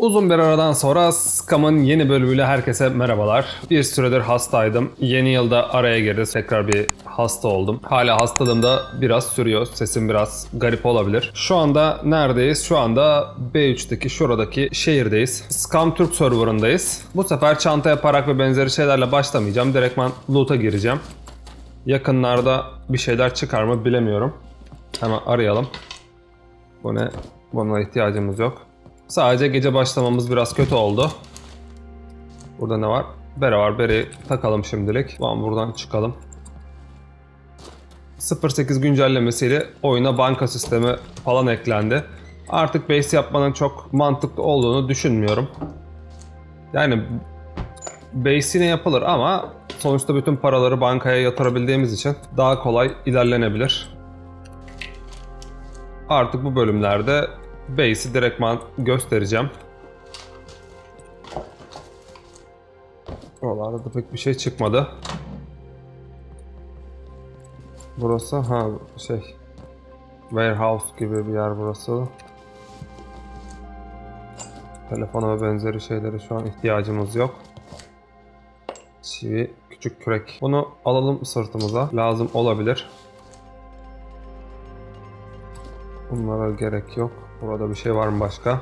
Uzun bir aradan sonra Scam'ın yeni bölümüyle herkese merhabalar. Bir süredir hastaydım. Yeni yılda araya girdi. Tekrar bir hasta oldum. Hala hastalığım da biraz sürüyor. Sesim biraz garip olabilir. Şu anda neredeyiz? Şu anda B3'teki şuradaki şehirdeyiz. Scam Türk serverındayız. Bu sefer çanta yaparak ve benzeri şeylerle başlamayacağım. Direktman loot'a gireceğim. Yakınlarda bir şeyler çıkar mı bilemiyorum. Hemen arayalım. Bu ne? Buna ihtiyacımız yok. Sadece gece başlamamız biraz kötü oldu. Burada ne var? Bere var. Bere'yi takalım şimdilik. Tamam buradan çıkalım. 08 güncellemesiyle oyuna banka sistemi falan eklendi. Artık base yapmanın çok mantıklı olduğunu düşünmüyorum. Yani base yine yapılır ama sonuçta bütün paraları bankaya yatırabildiğimiz için daha kolay ilerlenebilir. Artık bu bölümlerde base'i direktman göstereceğim. Oralarda da pek bir şey çıkmadı. Burası ha şey warehouse gibi bir yer burası. Telefona ve benzeri şeylere şu an ihtiyacımız yok. Çivi, küçük kürek. Bunu alalım sırtımıza. Lazım olabilir. Bunlara gerek yok. Burada bir şey var mı başka?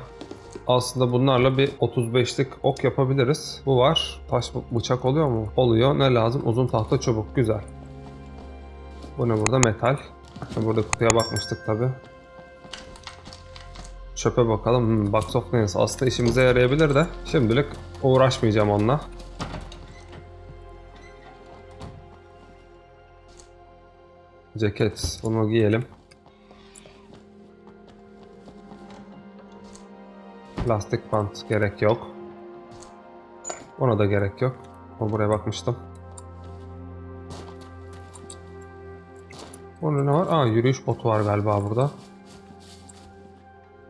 Aslında bunlarla bir 35'lik ok yapabiliriz. Bu var. Taş bı- bıçak oluyor mu? Oluyor. Ne lazım? Uzun tahta çubuk. Güzel. Bu ne burada? Metal. Burada kutuya bakmıştık tabi. Çöpe bakalım. Hmm, box of nails. Aslında işimize yarayabilir de. Şimdilik uğraşmayacağım onunla. Ceket. Bunu giyelim. Plastik bant gerek yok. Ona da gerek yok. O buraya bakmıştım. Orada ne var? Aa yürüyüş botu var galiba burada.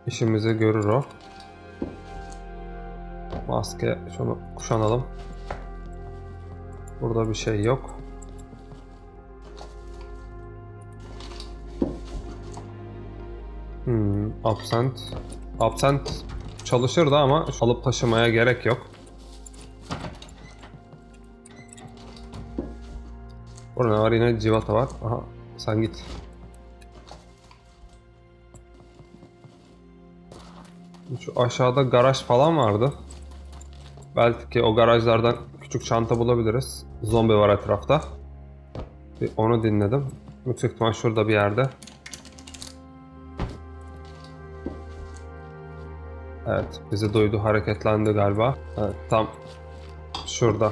İşimizi görür o. Maske şunu kuşanalım. Burada bir şey yok. Hmm, absent. Absent çalışırdı ama alıp taşımaya gerek yok. Burada ne var yine civata var. Aha sen git. Şu aşağıda garaj falan vardı. Belki o garajlardan küçük çanta bulabiliriz. Zombi var etrafta. Bir onu dinledim. Yüksek ihtimal şurada bir yerde. Evet, bizi duydu, hareketlendi galiba. Evet, tam şurada.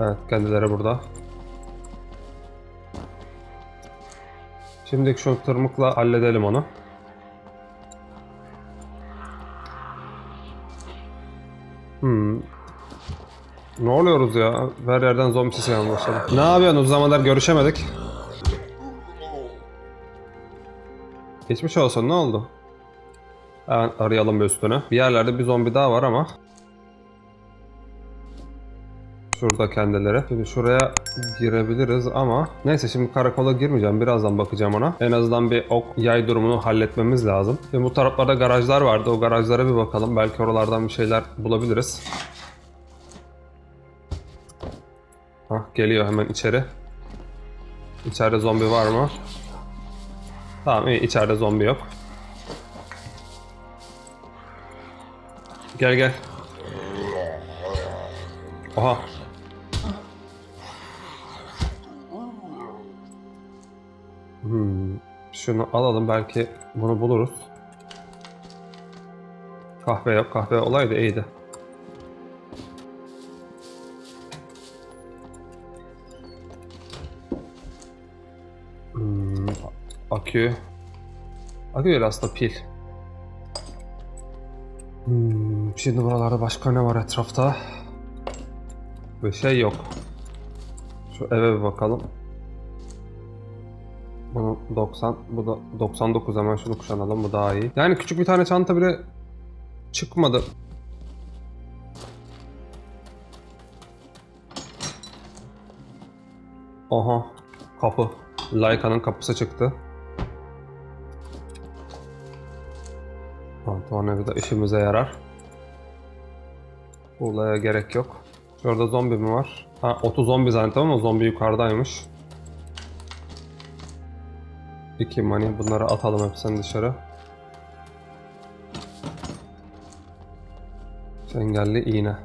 Evet, kendileri burada. Şimdi şu tırmıkla halledelim onu. Hmm. Ne oluyoruz ya? Her yerden zombi sesi gelmeye. Ne yapıyorsun? Uzun zamandır görüşemedik. Geçmiş olsun ne oldu? Hemen arayalım bir üstüne. Bir yerlerde bir zombi daha var ama. Şurada kendileri. Şimdi şuraya girebiliriz ama neyse şimdi karakola girmeyeceğim. Birazdan bakacağım ona. En azından bir ok yay durumunu halletmemiz lazım. Şimdi bu taraflarda garajlar vardı. O garajlara bir bakalım. Belki oralardan bir şeyler bulabiliriz. Hah geliyor hemen içeri. İçeride zombi var mı? Tamam iyi içeride zombi yok. Gel gel. Oha. Hmm. Şunu alalım belki bunu buluruz. Kahve yok. Kahve olaydı iyiydi. Akü. Akü değil aslında pil. Hmm, şimdi buralarda başka ne var etrafta? Bir şey yok. Şu eve bir bakalım. Bunu 90, bu da 99 hemen şunu kuşanalım bu daha iyi. Yani küçük bir tane çanta bile çıkmadı. Aha kapı. Layka'nın kapısı çıktı. Tornavida işimize yarar. Buğulaya gerek yok. Şurada zombi mi var? Ha otu zombi zannettim ama zombi yukarıdaymış. İki money. Bunları atalım hepsini dışarı. Çengelli iğne.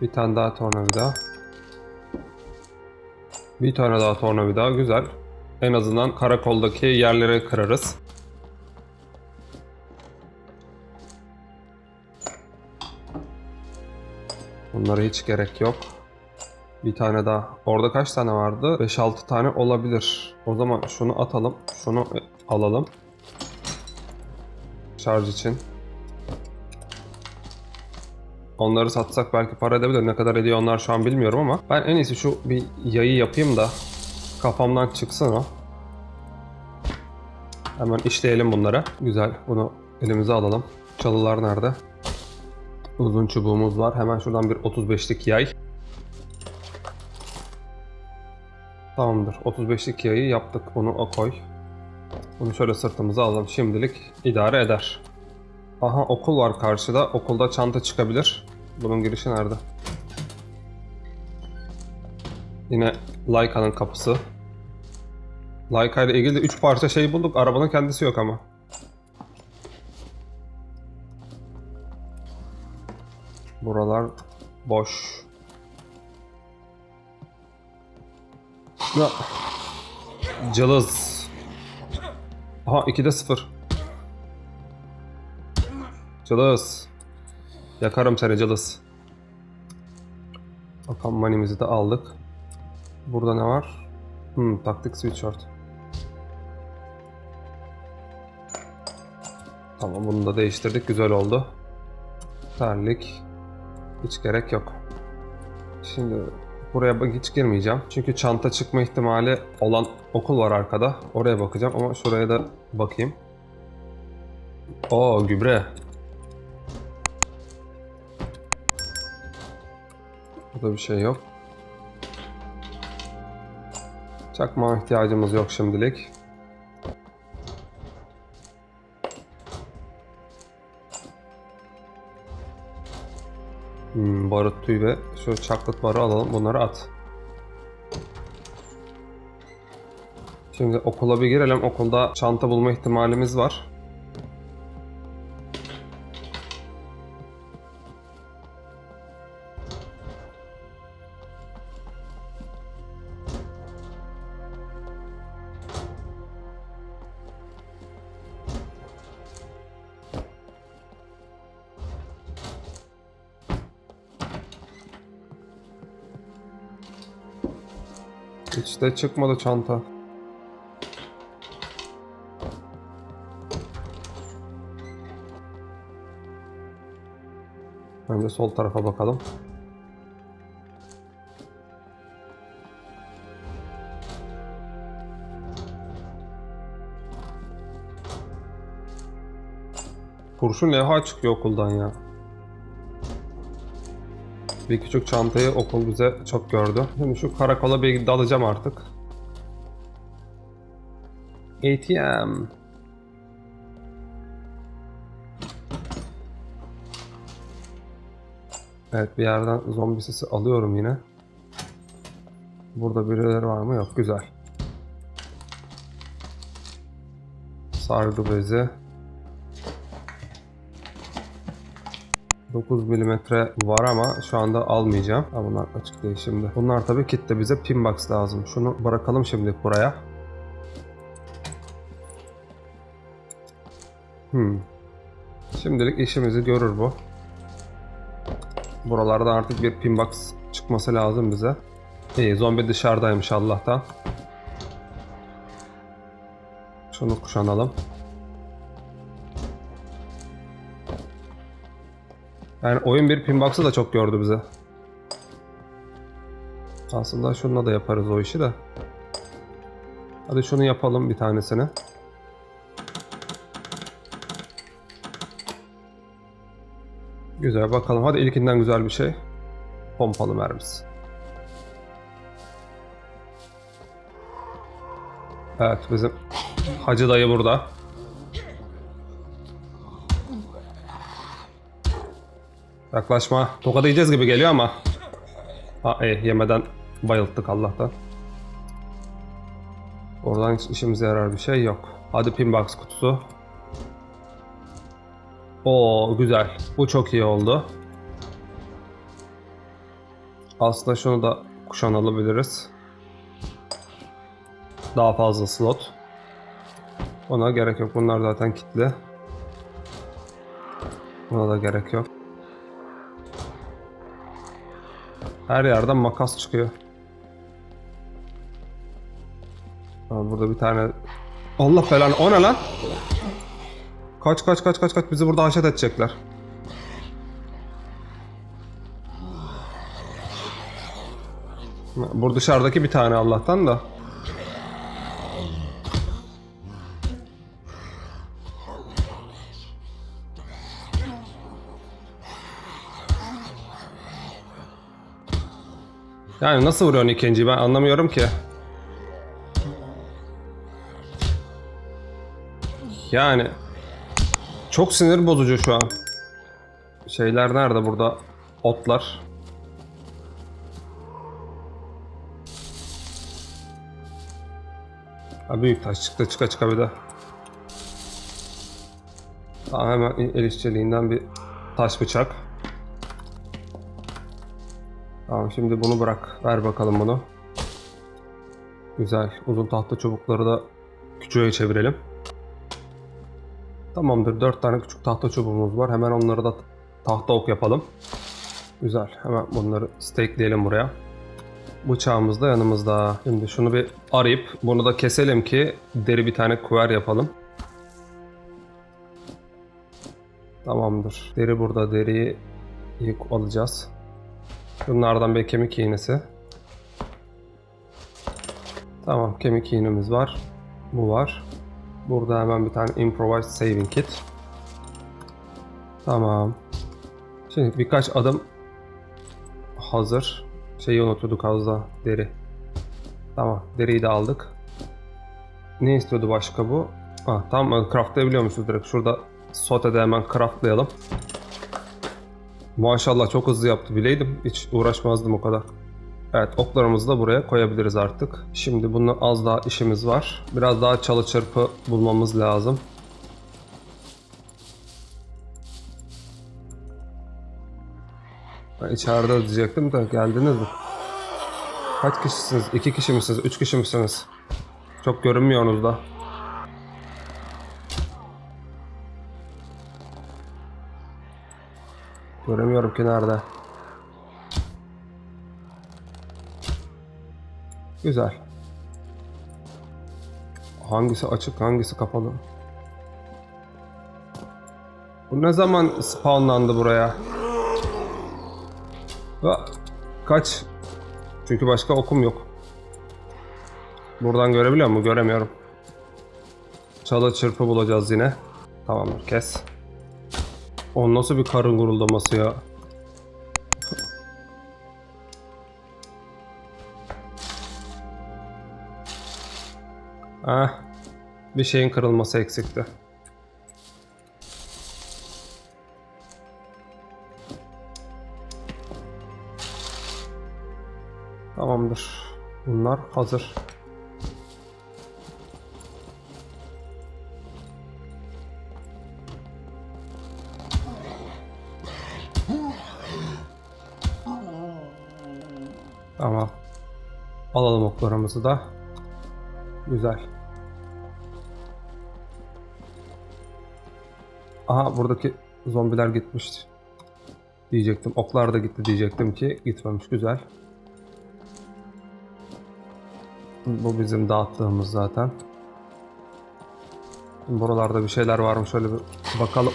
Bir tane daha tornavida. Bir tane daha tornavida. Güzel. En azından karakoldaki yerleri kırarız. Bunlara hiç gerek yok. Bir tane daha. Orada kaç tane vardı? 5-6 tane olabilir. O zaman şunu atalım. Şunu alalım. Şarj için. Onları satsak belki para edebilir. Ne kadar ediyor onlar şu an bilmiyorum ama ben en iyisi şu bir yayı yapayım da kafamdan çıksın o. Hemen işleyelim bunları. Güzel. Bunu elimize alalım. Çalılar nerede? Uzun çubuğumuz var. Hemen şuradan bir 35'lik yay. Tamamdır. 35'lik yayı yaptık. Bunu o koy. Bunu şöyle sırtımıza alalım. Şimdilik idare eder. Aha okul var karşıda. Okulda çanta çıkabilir. Bunun girişi nerede? Yine Layka'nın kapısı. Laika ile ilgili de 3 parça şey bulduk. Arabanın kendisi yok ama. Buralar boş. Ya. Cılız. Aha 2'de 0. Cılız. Yakarım seni cılız. Bakalım manimizi de aldık. Burada ne var? Hmm, taktik sweatshirt. Tamam bunu da değiştirdik. Güzel oldu. Terlik. Hiç gerek yok. Şimdi buraya hiç girmeyeceğim. Çünkü çanta çıkma ihtimali olan okul var arkada. Oraya bakacağım ama şuraya da bakayım. Oo gübre. Burada bir şey yok. Çakma ihtiyacımız yok şimdilik. Hmm, barut tüy ve şu çaklıt barı alalım. Bunları at. Şimdi okula bir girelim. Okulda çanta bulma ihtimalimiz var. De çıkmadı çanta. Önce sol tarafa bakalım. Kurşun levha çıkıyor okuldan ya. Bir küçük çantayı okul bize çok gördü. Şimdi şu karakola bir dalacağım artık. ATM. Evet bir yerden zombi sesi alıyorum yine. Burada birileri var mı? Yok. Güzel. Sargı bezi. 9 milimetre var ama şu anda almayacağım. Ha, bunlar açık değil şimdi. Bunlar tabii kitle bize pinbox lazım. Şunu bırakalım şimdi buraya. Hmm. Şimdilik işimizi görür bu. Buralarda artık bir pinbox çıkması lazım bize. İyi zombi dışarıdaymış Allah'tan. Şunu kuşanalım. Yani oyun bir pinbox'ı da çok gördü bize. Aslında şununla da yaparız o işi de. Hadi şunu yapalım bir tanesini. Güzel bakalım. Hadi ilkinden güzel bir şey. Pompalı mermisi. Evet bizim Hacı dayı burada. Yaklaşma. Tokat yiyeceğiz gibi geliyor ama. Ha iyi yemeden bayılttık Allah'tan. Oradan hiç işimize yarar bir şey yok. Hadi pinbox kutusu. Oo güzel. Bu çok iyi oldu. Aslında şunu da kuşan alabiliriz. Daha fazla slot. Ona gerek yok. Bunlar zaten kilitli. Buna da gerek yok. Her yerden makas çıkıyor. Ha, burada bir tane... Allah belanı. O ne lan? Kaç kaç kaç kaç kaç. Bizi burada haşet edecekler. Bu dışarıdaki bir tane Allah'tan da. Yani nasıl vuruyorsun ikinciyi ben anlamıyorum ki. Yani çok sinir bozucu şu an. Şeyler nerede burada? Otlar. Ha, büyük taş çıktı çıka çıka bir de. Tamam hemen el işçiliğinden bir taş bıçak. Tamam şimdi bunu bırak. Ver bakalım bunu. Güzel. Uzun tahta çubukları da küçüğe çevirelim. Tamamdır. 4 tane küçük tahta çubuğumuz var. Hemen onları da tahta ok yapalım. Güzel. Hemen bunları stakeleyelim buraya. Bıçağımız da yanımızda. Şimdi şunu bir arayıp bunu da keselim ki deri bir tane kuver yapalım. Tamamdır. Deri burada. Deriyi alacağız. Bunlardan bir kemik iğnesi. Tamam kemik iğnemiz var. Bu var. Burada hemen bir tane improvised saving kit. Tamam. Şimdi birkaç adım hazır. Şeyi unutuyorduk az da deri. Tamam deriyi de aldık. Ne istiyordu başka bu? Ha, tamam craftlayabiliyor musunuz direkt? Şurada sotede hemen craftlayalım. Maşallah çok hızlı yaptı bileydim. Hiç uğraşmazdım o kadar. Evet oklarımızı da buraya koyabiliriz artık. Şimdi bunun az daha işimiz var. Biraz daha çalı çırpı bulmamız lazım. Ben içeride diyecektim de geldiniz mi? Kaç kişisiniz? İki kişi misiniz? Üç kişi misiniz? Çok görünmüyorsunuz da. Göremiyorum ki nerede. Güzel. Hangisi açık, hangisi kapalı? Bu ne zaman spawnlandı buraya? Ha, kaç. Çünkü başka okum yok. Buradan görebiliyor mu? Göremiyorum. Çalı çırpı bulacağız yine. Tamamdır kes. O nasıl bir karın guruldaması ya? Ah, bir şeyin kırılması eksikti. Tamamdır. Bunlar hazır. Alalım oklarımızı da. Güzel. Aha buradaki zombiler gitmişti. Diyecektim. Oklar da gitti diyecektim ki gitmemiş. Güzel. Bu bizim dağıttığımız zaten. Buralarda bir şeyler var mı? Şöyle bir bakalım.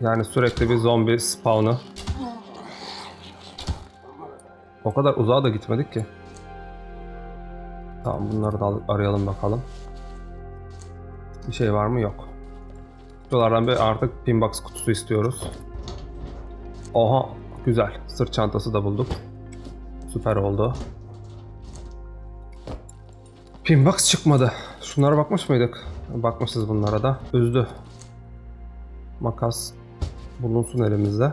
Yani sürekli bir zombi spawn'ı. O kadar uzağa da gitmedik ki. Tamam bunları da al- arayalım bakalım. Bir şey var mı? Yok. Şuralardan bir artık pinbox kutusu istiyoruz. Oha güzel. Sırt çantası da bulduk. Süper oldu. Pinbox çıkmadı. Şunlara bakmış mıydık? Bakmışız bunlara da. Üzdü. Makas bulunsun elimizde.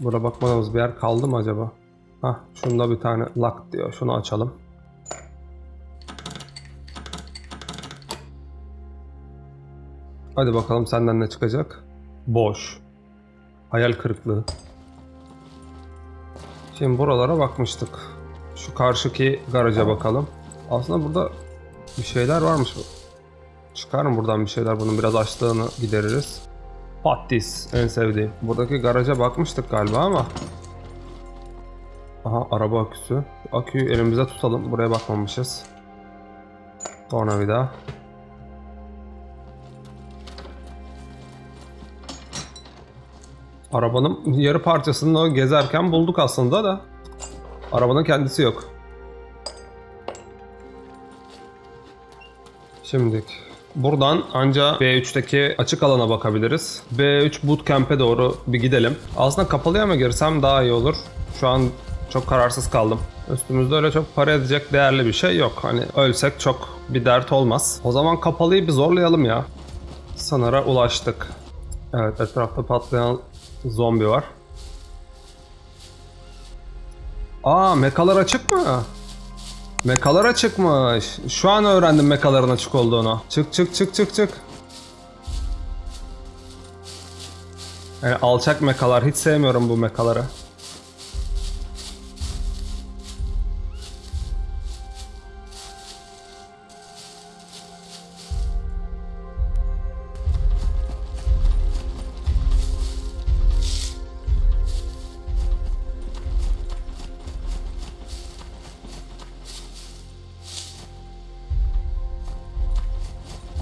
Burada bakmadığımız bir yer kaldı mı acaba? Hah şunda bir tane lock diyor. Şunu açalım. Hadi bakalım senden ne çıkacak? Boş. Hayal kırıklığı. Şimdi buralara bakmıştık. Şu karşıki garaja bakalım. Aslında burada bir şeyler varmış. Çıkar mı buradan bir şeyler? Bunun biraz açlığını gideririz. Patis en sevdiğim. Buradaki garaja bakmıştık galiba ama. Aha araba aküsü. Aküyü elimize tutalım. Buraya bakmamışız. Tornavida. Arabanın yarı parçasını gezerken bulduk aslında da. Arabanın kendisi yok. Şimdi buradan anca B3'teki açık alana bakabiliriz. B3 Bootcamp'e doğru bir gidelim. Aslında kapalıya mı girsem daha iyi olur. Şu an çok kararsız kaldım. Üstümüzde öyle çok para edecek değerli bir şey yok. Hani ölsek çok bir dert olmaz. O zaman kapalıyı bir zorlayalım ya. Sınıra ulaştık. Evet etrafta patlayan zombi var. Aa mekalar açık mı? Mekalar açıkmış. Şu an öğrendim mekaların açık olduğunu. Çık çık çık çık çık. Yani alçak mekalar. Hiç sevmiyorum bu mekaları.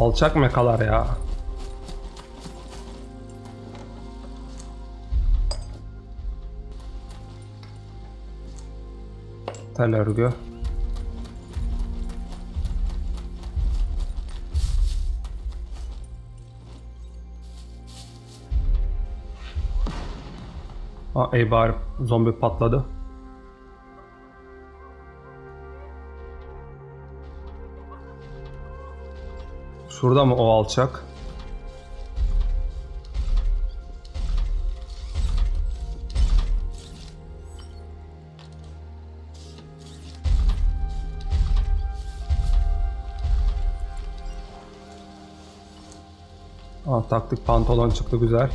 Alçak mekalar ya. Tel örgü. Aa, ey bari zombi patladı. Şurada mı o alçak? Aa, taktık pantolon çıktı güzel.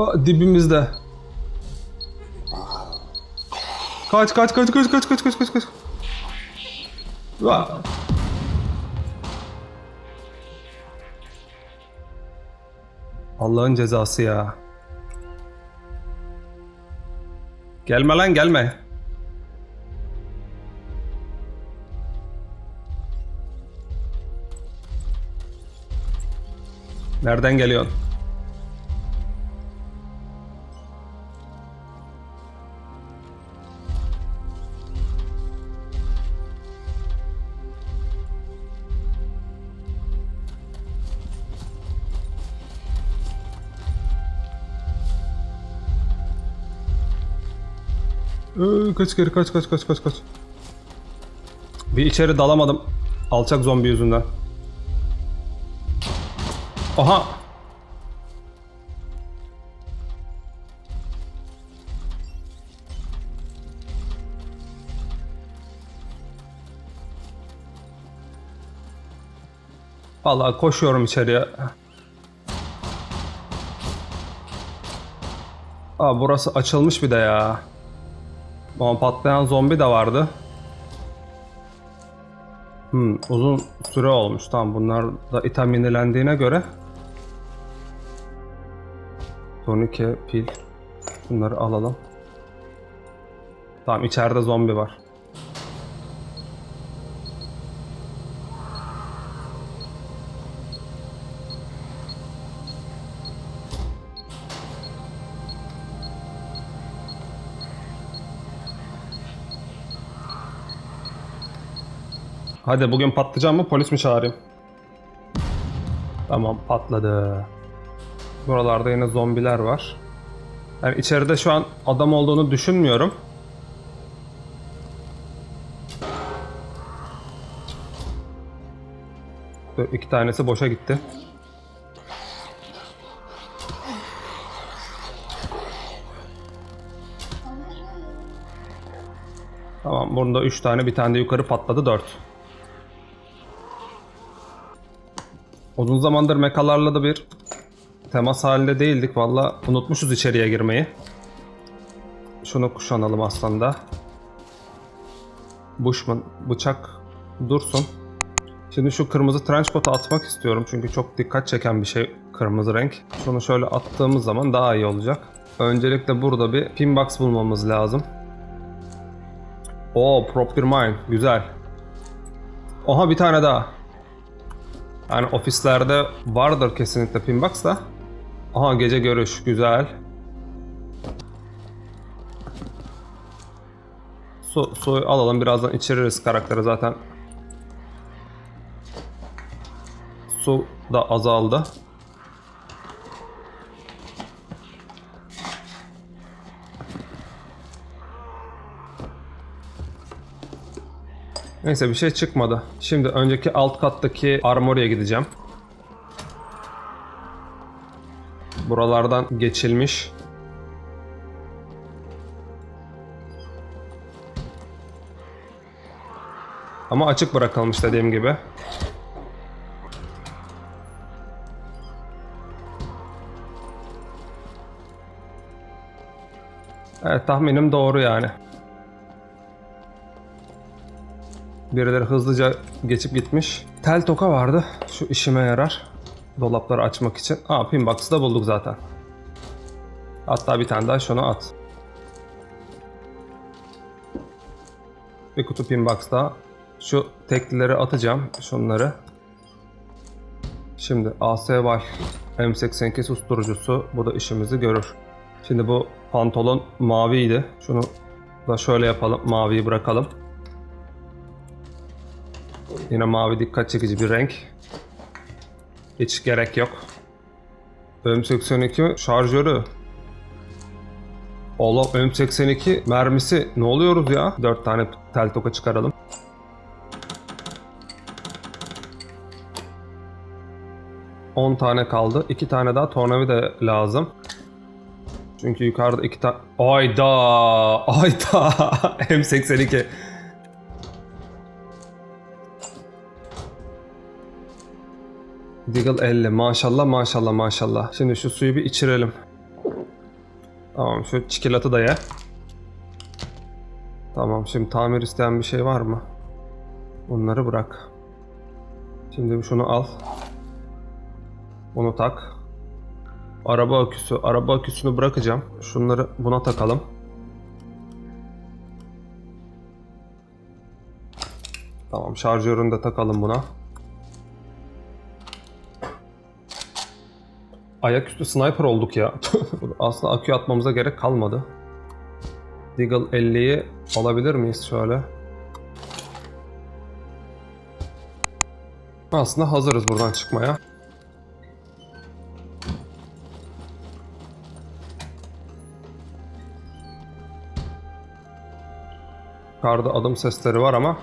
Aa, dibimizde. Kaç kaç kaç kaç kaç kaç kaç kaç kaç. Aa. Allah'ın cezası ya. Gelme lan gelme. Nereden geliyorsun? Ee, kaç geri kaç kaç kaç kaç kaç. Bir içeri dalamadım. Alçak zombi yüzünden. Aha. Vallahi koşuyorum içeriye. Aa burası açılmış bir de ya. Ama patlayan zombi de vardı. Hmm, uzun süre olmuş. Tamam bunlar da item yenilendiğine göre. Tonike, pil. Bunları alalım. Tamam içeride zombi var. Hadi bugün patlayacağım mı polis mi çağırayım? Tamam patladı. Buralarda yine zombiler var. Yani içeride şu an adam olduğunu düşünmüyorum. Dur, İki tanesi boşa gitti. Tamam bunda 3 tane bir tane de yukarı patladı 4. Uzun zamandır mekalarla da bir temas halinde değildik. Valla unutmuşuz içeriye girmeyi. Şunu kuşanalım aslında. Bushman bıçak dursun. Şimdi şu kırmızı trench coat'u atmak istiyorum çünkü çok dikkat çeken bir şey kırmızı renk. Şunu şöyle attığımız zaman daha iyi olacak. Öncelikle burada bir pinbox bulmamız lazım. Oo prop bir mine. Güzel. Oha bir tane daha. Yani ofislerde vardır kesinlikle pinbox da. Aha gece görüş. Güzel. Su, su alalım. Birazdan içiririz karakteri zaten. Su da azaldı. Neyse bir şey çıkmadı. Şimdi önceki alt kattaki armory'e gideceğim. Buralardan geçilmiş. Ama açık bırakılmış dediğim gibi. Evet tahminim doğru yani. Birileri hızlıca geçip gitmiş. Tel toka vardı. Şu işime yarar. Dolapları açmak için. Aa pinbox'ı da bulduk zaten. Hatta bir tane daha şunu at. Bir kutu pinbox daha. Şu teklileri atacağım. Şunları. Şimdi AC var. M82 susturucusu. Bu da işimizi görür. Şimdi bu pantolon maviydi. Şunu da şöyle yapalım. Maviyi bırakalım. Yine mavi dikkat çekici bir renk. Hiç gerek yok. M82 şarjörü. Allah M82 mermisi ne oluyoruz ya? 4 tane tel toka çıkaralım. On tane kaldı. 2 tane daha tornavida lazım. Çünkü yukarıda iki tane... Ayda! Ayda! M82. Deagle 50. Maşallah maşallah maşallah. Şimdi şu suyu bir içirelim. Tamam şu çikolatı da ye. Tamam şimdi tamir isteyen bir şey var mı? Bunları bırak. Şimdi şunu al. Bunu tak. Araba aküsü. Araba aküsünü bırakacağım. Şunları buna takalım. Tamam şarjörünü de takalım buna. Ayaküstü sniper olduk ya. Aslında akü atmamıza gerek kalmadı. Deagle 50'yi alabilir miyiz şöyle? Aslında hazırız buradan çıkmaya. Yukarıda adım sesleri var ama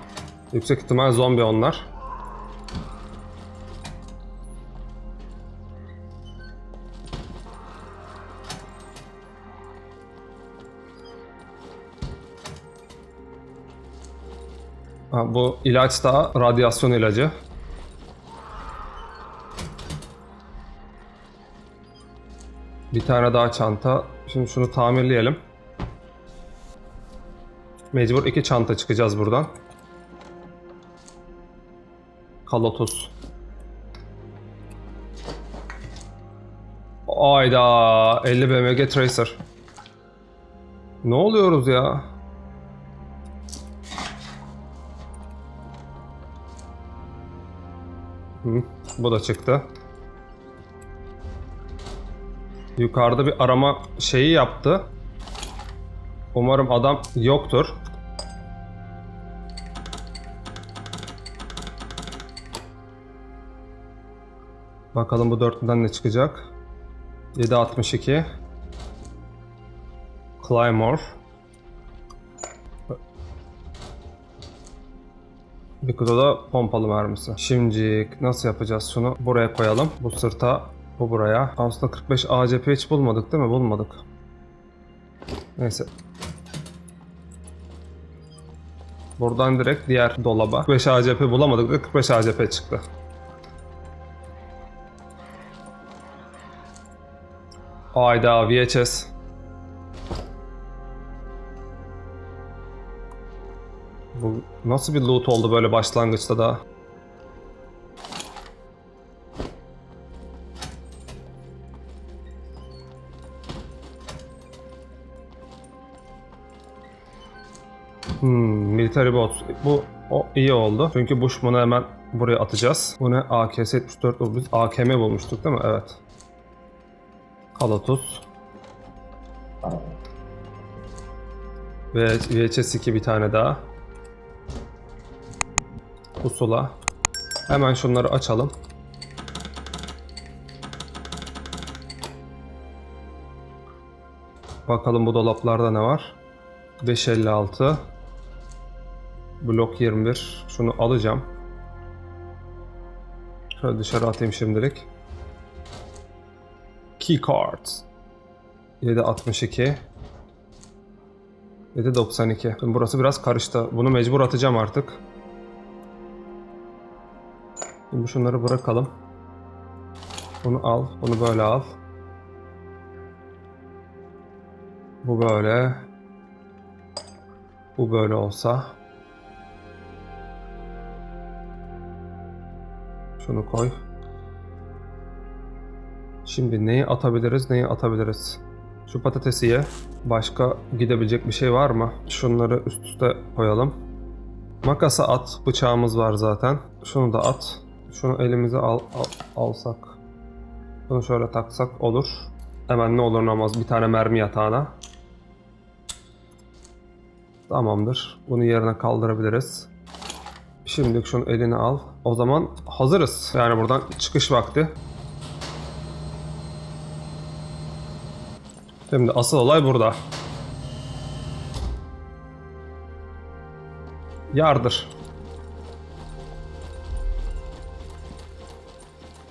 yüksek ihtimal zombi onlar. Bu ilaç da radyasyon ilacı. Bir tane daha çanta. Şimdi şunu tamirleyelim. Mecbur iki çanta çıkacağız buradan. Kalotus. Ayda 50 BMG Tracer. Ne oluyoruz ya? Bu da çıktı. Yukarıda bir arama şeyi yaptı. Umarım adam yoktur. Bakalım bu dörtlüden ne çıkacak. 7.62 Claymore Bir kutu da pompalı mermisi. Şimdi nasıl yapacağız şunu? Buraya koyalım. Bu sırta, bu buraya. Aslında 45 ACP hiç bulmadık değil mi? Bulmadık. Neyse. Buradan direkt diğer dolaba. 45 ACP bulamadık da 45 ACP çıktı. Ayda VHS. Bu nasıl bir loot oldu böyle başlangıçta da? Hmm, military bot. Bu o iyi oldu. Çünkü bu bunu hemen buraya atacağız. Bu ne? AK-74 bu biz AKM bulmuştuk değil mi? Evet. Kalatuz. Ve VHS 2 bir tane daha. Pusula. Hemen şunları açalım. Bakalım bu dolaplarda ne var? 556 Blok 21 Şunu alacağım. Şöyle dışarı atayım şimdilik. Keycard 762 792 Şimdi burası biraz karıştı. Bunu mecbur atacağım artık. Şimdi şunları bırakalım. Bunu al. Bunu böyle al. Bu böyle. Bu böyle olsa. Şunu koy. Şimdi neyi atabiliriz, neyi atabiliriz? Şu patatesi ye. Başka gidebilecek bir şey var mı? Şunları üst üste koyalım. Makası at. Bıçağımız var zaten. Şunu da at. Şunu elimize al, al- alsak. Bunu şöyle taksak olur. Hemen ne olur ne olmaz bir tane mermi yatağına. Tamamdır. Bunu yerine kaldırabiliriz. Şimdi şunu eline al. O zaman hazırız. Yani buradan çıkış vakti. Şimdi asıl olay burada. Yardır.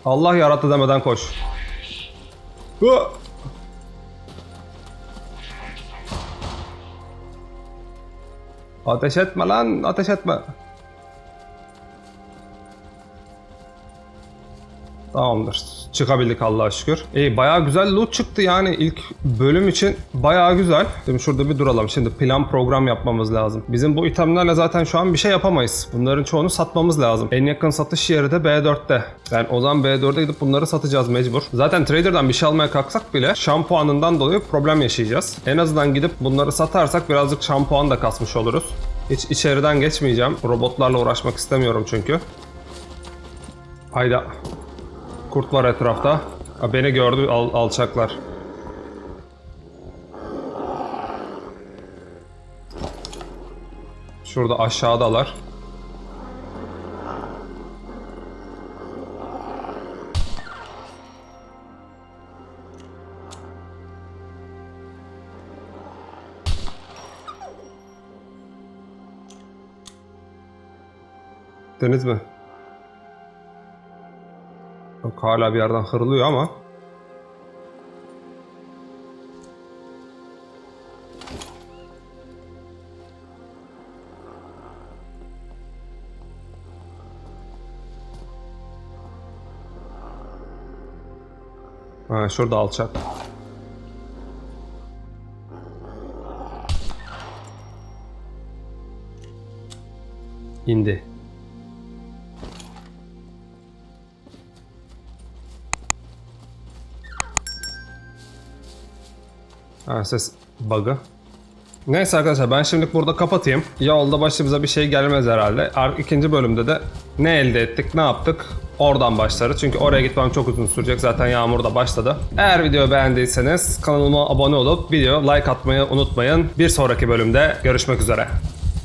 Allah yarattı demeden koş. Hı! Ateş etme lan, ateş etme. Tamamdır. Çıkabildik Allah'a şükür. İyi bayağı güzel loot çıktı yani ilk bölüm için bayağı güzel. Şimdi şurada bir duralım. Şimdi plan program yapmamız lazım. Bizim bu itemlerle zaten şu an bir şey yapamayız. Bunların çoğunu satmamız lazım. En yakın satış yeri de B4'te. Yani o zaman B4'e gidip bunları satacağız mecbur. Zaten trader'dan bir şey almaya kalksak bile şampuanından dolayı problem yaşayacağız. En azından gidip bunları satarsak birazcık şampuan da kasmış oluruz. Hiç içeriden geçmeyeceğim. Robotlarla uğraşmak istemiyorum çünkü. Hayda. Kurt var etrafta. Ha, beni gördü al, alçaklar. Şurada aşağıdalar. Deniz mi? Yok hala bir yerden hırlıyor ama. Ha, şurada alçak. İndi. Ha, ses bug'ı. Neyse arkadaşlar ben şimdilik burada kapatayım. Yolda başımıza bir şey gelmez herhalde. İkinci bölümde de ne elde ettik, ne yaptık oradan başlarız. Çünkü oraya gitmem çok uzun sürecek. Zaten yağmur da başladı. Eğer videoyu beğendiyseniz kanalıma abone olup video like atmayı unutmayın. Bir sonraki bölümde görüşmek üzere.